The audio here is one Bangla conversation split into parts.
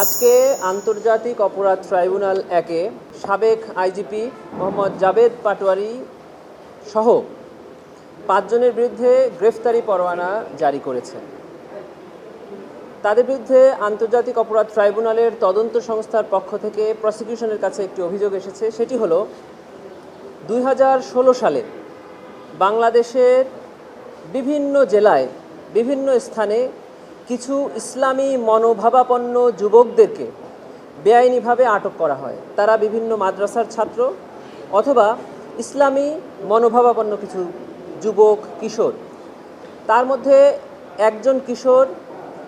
আজকে আন্তর্জাতিক অপরাধ ট্রাইব্যুনাল একে সাবেক আইজিপি মোহাম্মদ জাভেদ পাটোয়ারি সহ পাঁচজনের বিরুদ্ধে গ্রেফতারি পরোয়ানা জারি করেছে। তাদের বিরুদ্ধে আন্তর্জাতিক অপরাধ ট্রাইব্যুনালের তদন্ত সংস্থার পক্ষ থেকে প্রসিকিউশনের কাছে একটি অভিযোগ এসেছে। সেটি হলো, দুই হাজার ষোলো সালে বাংলাদেশের বিভিন্ন জেলায় বিভিন্ন স্থানে কিছু ইসলামী মনোভাবাপন্ন যুবকদেরকে বেআইনিভাবে আটক করা হয়। তারা বিভিন্ন মাদ্রাসার ছাত্র অথবা ইসলামী মনোভাবাপন্ন কিছু যুবক, কিশোর। তার মধ্যে একজন কিশোর,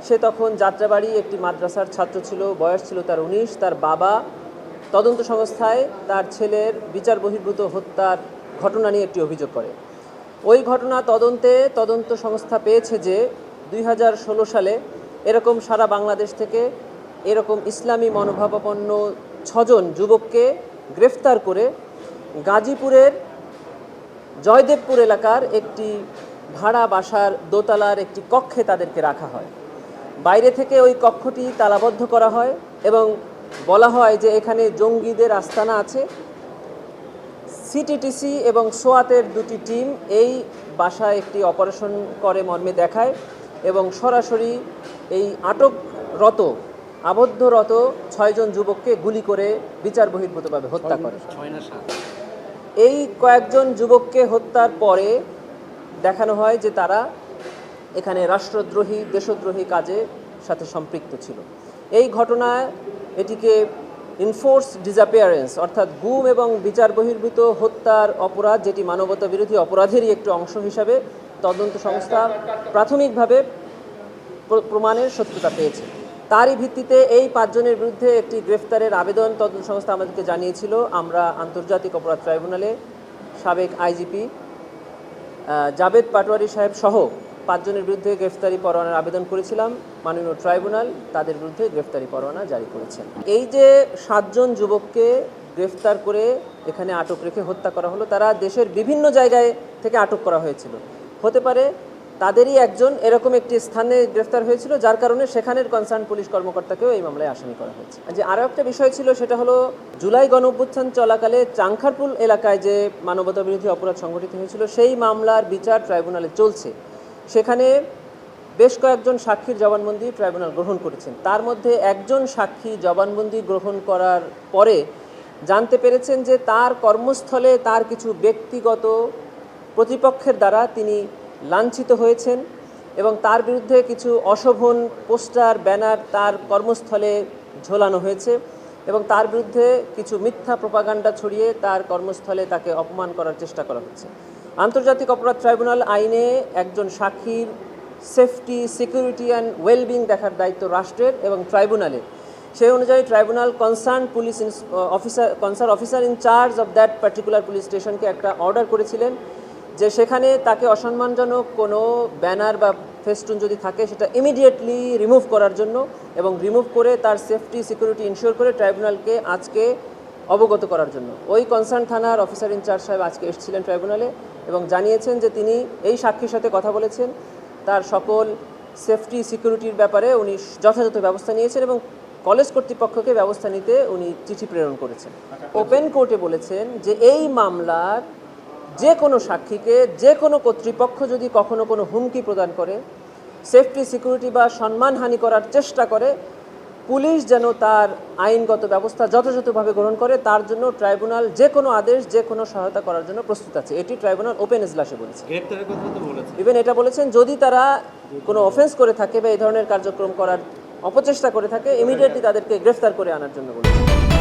সে তখন যাত্রাবাড়ি একটি মাদ্রাসার ছাত্র ছিল, বয়স ছিল তার উনিশ, তার বাবা তদন্ত সংস্থায় তার ছেলের বিচার বহির্ভূত হত্যার ঘটনা নিয়ে একটি অভিযোগ করে। ওই ঘটনা তদন্তে তদন্ত সংস্থা পেয়েছে যে দুই হাজার ষোলো সালে এরকম সারা বাংলাদেশ থেকে এরকম ইসলামী মনোভাবাপন্ন ছজন যুবককে গ্রেফতার করে গাজীপুরের জয়দেবপুর এলাকার একটি ভাড়া বাসার দোতলার একটি কক্ষে তাদেরকে রাখা হয়। বাইরে থেকে ওই কক্ষটি তালাবদ্ধ করা হয় এবং বলা হয় যে এখানে জঙ্গিদের আস্তানা আছে। সিটিটিসি এবং সোয়াতের দুটি টিম এই বাসায় একটি অপারেশন করে মর্মে দেখায়। এবং সরাসরি এই আটকরত আবদ্ধরত ছয়জন যুবককে গুলি করে বিচার বহির্ভূতভাবে হত্যা করে। এই কয়েকজন যুবককে হত্যার পরে দেখানো হয় যে তারা এখানে রাষ্ট্রদ্রোহী দেশদ্রোহী কাজে সাথে সম্পৃক্ত ছিল। এই ঘটনায় এটিকে ইনফোর্স ডিসঅ্যাপিয়ারেন্স অর্থাৎ গুম এবং বিচার বহির্ভূত হত্যার অপরাধ যেটি মানবতা বিরোধী অপরাধেরই একটি অংশ হিসাবে তদন্ত সংস্থা প্রাথমিকভাবে প্র- প্রমাণের সত্যতা পেয়েছে। তারই ভিত্তিতে এই পাঁচজনের বিরুদ্ধে একটি গ্রেফতারের আবেদন তদন্ত সংস্থা আমাদেরকে জানিয়েছিল। আমরা আন্তর্জাতিক অপরাধ ট্রাইব্যুনালে সাবেক আইজিপি জাভেদ পাটোয়ারি সাহেব সহ পাঁচজনের বিরুদ্ধে গ্রেফতারি পরোয়ানার আবেদন করেছিলাম। মাননীয় ট্রাইব্যুনাল তাদের বিরুদ্ধে গ্রেফতারি পরোয়ানা জারি করেছেন। এই যে সাতজন যুবককে গ্রেফতার করে এখানে আটক রেখে হত্যা করা হলো, তারা দেশের বিভিন্ন জায়গায় থেকে আটক করা হয়েছিল। হতে পারে, তাদেরই একজন এরকম একটি স্থানে গ্রেফতার হয়েছিল, যার কারণে সেখানের কনসার্ন পুলিশ কর্মকর্তাকেও এই মামলায় আসামি করা হয়েছে। যে আরও একটা বিষয় ছিল, সেটা হলো জুলাই গণ অভ্যুত্থান চলাকালে চাংখারপুল এলাকায় যে মানবতা বিরোধী অপরাধ সংঘটিত হয়েছিল, সেই মামলার বিচার ট্রাইব্যুনালে চলছে। সেখানে বেশ কয়েকজন সাক্ষীর জবানবন্দি ট্রাইব্যুনাল গ্রহণ করেছেন। তার মধ্যে একজন সাক্ষী জবানবন্দি গ্রহণ করার পরে জানতে পেরেছেন যে তার কর্মস্থলে তার কিছু ব্যক্তিগত প্রতিপক্ষের দ্বারা তিনি লাঞ্ছিত হয়েছেন এবং তার বিরুদ্ধে কিছু অশোভন পোস্টার, ব্যানার তার কর্মস্থলে ঝোলানো হয়েছে এবং তার বিরুদ্ধে কিছু মিথ্যা প্রপাগান্ডা ছড়িয়ে তার কর্মস্থলে তাকে অপমান করার চেষ্টা করা হচ্ছে। আন্তর্জাতিক অপরাধ ট্রাইব্যুনাল আইনে একজন সাক্ষীর সেফটি, সিকিউরিটি অ্যান্ড ওয়েলবিং দেখার দায়িত্ব রাষ্ট্রের এবং ট্রাইব্যুনালের। সেই অনুযায়ী tribunal concern police officer concern officer in charge of that particular police স্টেশনকে একটা অর্ডার করেছিলেন। যে সেখানে তাকে অসম্মানজনক কোনো ব্যানার বা ফেস্টুন যদি থাকে সেটা ইমিডিয়েটলি রিমুভ করার জন্য এবং রিমুভ করে তার সেফটি সিকিউরিটি ইনশিওর করে ট্রাইব্যুনালকে আজকে অবগত করার জন্য। ওই কনসার্ন থানার অফিসার ইনচার্জ সাহেব আজকে এসেছিলেন ট্রাইব্যুনালে এবং জানিয়েছেন যে তিনি এই সাক্ষীর সাথে কথা বলেছেন। তার সকল সেফটি সিকিউরিটির ব্যাপারে উনি যথাযথ ব্যবস্থা নিয়েছেন এবং কলেজ কর্তৃপক্ষকে ব্যবস্থা নিতে উনি চিঠি প্রেরণ করেছেন। ওপেন কোর্টে বলেছেন যে এই মামলার যে কোনো সাক্ষীকে যে কোনো কর্তৃপক্ষ যদি কখনো কোনো হুমকি প্রদান করে সেফটি সিকিউরিটি বা সম্মানহানি করার চেষ্টা করে পুলিশ যেন তার আইনগত ব্যবস্থা যথাযথভাবে গ্রহণ করে তার জন্য ট্রাইব্যুনাল যে কোনো আদেশ যে কোনো সহায়তা করার জন্য প্রস্তুত আছে। এটি ট্রাইব্যুনাল ওপেন এজলাসে বলেছে। বলেছে ইভেন এটা বলেছেন যদি তারা কোনো অফেন্স করে থাকে বা এই ধরনের কার্যক্রম করার অপচেষ্টা করে থাকে ইমিডিয়েটলি তাদেরকে গ্রেফতার করে আনার জন্য বলেছেন